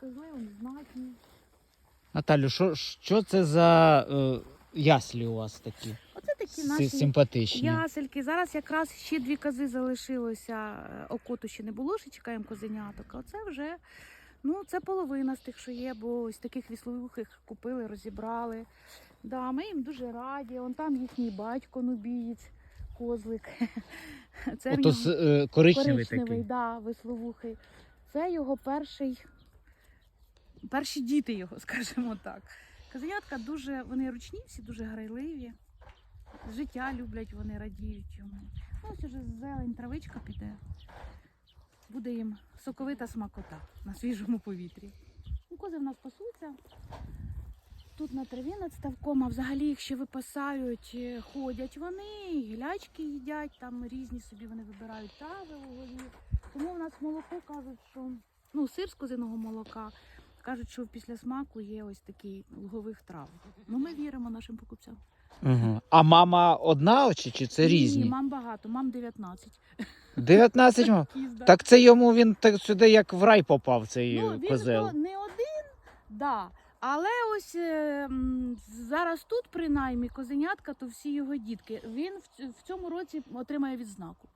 козли, вони знатні. Наталю, що, що це за е, яслі у вас такі? Оце такі С- наші симпатичні. ясельки. Зараз якраз ще дві кози залишилося. Е, Окоту ще не було, ще чекаємо козеняток. А Оце вже ну, це половина з тих, що є, бо ось таких вісловухих купили, розібрали. Да, ми їм дуже раді. Он там їхній батько нубієць, козлик. Це в Ото нього- с- е, коричневий, коричневий, такий. да, висловухий. Це його перший, перші діти його, скажімо так. Казанятка дуже, вони ручні, всі дуже грайливі. Життя люблять, вони радіють йому. Ну, ось уже зелень, травичка піде. Буде їм соковита смакота на свіжому повітрі. Ну, кози в нас пасуться. Тут на траві над ставком, а взагалі їх ще випасають, е, ходять вони, гілячки їдять, там різні собі вони вибирають трави у голові. Тому в нас молоко кажуть, що ну, сир з козиного молока. Кажуть, що після смаку є ось такий лугових трав. Ну, ми віримо нашим покупцям. Угу. А мама одна чи, чи це різні? Ні, мам багато, мам 19. 19 мам? Так це йому він так сюди як в рай попав, цей ну, він козел. то не один, да. Але ось е, зараз тут, принаймні, козенятка, то всі його дітки. Він в, в цьому році отримає відзнаку.